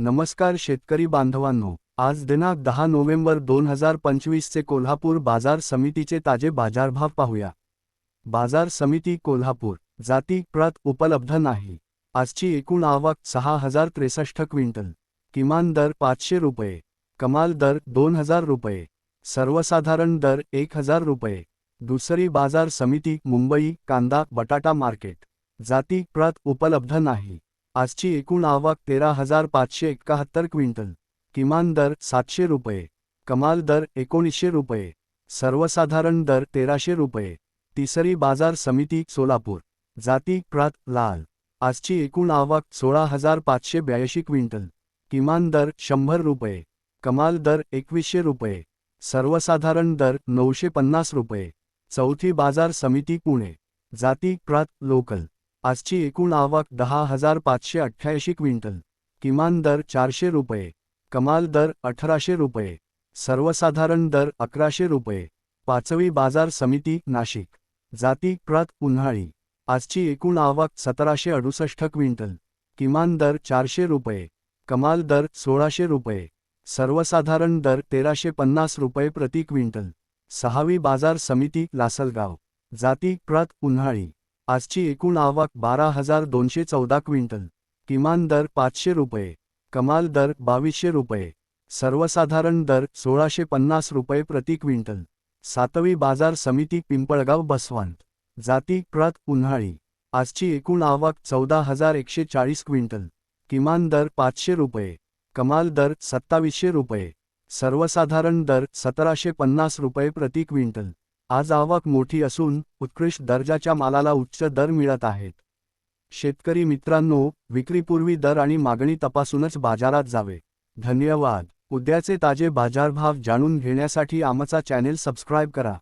नमस्कार शेतकरी बांधवांनो आज दिनांक दहा नोव्हेंबर दोन हजार पंचवीसचे कोल्हापूर बाजार समितीचे ताजे बाजारभाव पाहूया. बाजार समिती कोल्हापूर जाती प्रत उपलब्ध नाही. आजची एकूण आवक सहा हजार त्रेसष्ट क्विंटल. किमान दर पाचशे रुपये. कमाल दर दोन हजार रुपये. सर्वसाधारण दर एक हजार रुपये. दुसरी बाजार समिती मुंबई कांदा बटाटा मार्केट. जाती प्रत उपलब्ध नाही. आजची एकूण आवक तेरा हजार पाचशे एकाहत्तर क्विंटल. किमान दर सातशे रुपये. कमाल दर एकोणीसशे रुपये. सर्वसाधारण दर तेराशे रुपये. तिसरी बाजार समिती सोलापूर. जाती प्रात लाल. आजची एकूण आवक सोळा हजार पाचशे ब्याऐंशी क्विंटल. किमान दर शंभर रुपये. कमाल दर एकवीसशे रुपये. सर्वसाधारण दर नऊशे पन्नास रुपये. चौथी बाजार समिती पुणे. जाती प्रात लोकल. आजची एकूण आवक दहा हजार पाचशे अठ्ठ्याऐंशी क्विंटल. किमान दर चारशे रुपये. कमाल दर अठराशे रुपये. सर्वसाधारण दर अकराशे रुपये. पाचवी बाजार समिती नाशिक. जाती प्रत उन्हाळी. आजची एकूण आवक सतराशे अडुसष्ट क्विंटल. किमान दर चारशे रुपये. कमाल दर सोळाशे रुपये. सर्वसाधारण दर तेराशे पन्नास रुपये प्रति क्विंटल. सहावी बाजार समिती लासलगाव. जाती प्रत उन्हाळी. आजची एकूण आवक बारा हजार दोनशे चौदा क्विंटल. किमान दर पाचशे रुपये. कमाल दर बावीसशे रुपये. सर्वसाधारण दर सोळाशे पन्नास रुपये प्रति क्विंटल. सातवी बाजार समिती पिंपळगाव बसवंत. जाती प्रत उन्हाळी. आजची एकूण आवक चौदा हजार एकशे चाळीस क्विंटल. किमान दर पाचशे रुपये. कमाल दर सत्तावीसशे रुपये. सर्वसाधारण दर सतराशे पन्नास रुपये प्रति क्विंटल. आज आवक मोठी असून उत्कृष्ट दर्जाच्या मालाला उच्च दर मिळत आहेत. शेतकरी मित्रांनो विक्रीपूर्वी दर आणि मागणी तपासूनच बाजारात जावे. धन्यवाद. उद्याचे ताजे बाजारभाव जाणून घेण्यासाठी आमचा चॅनेल सबस्क्राईब करा.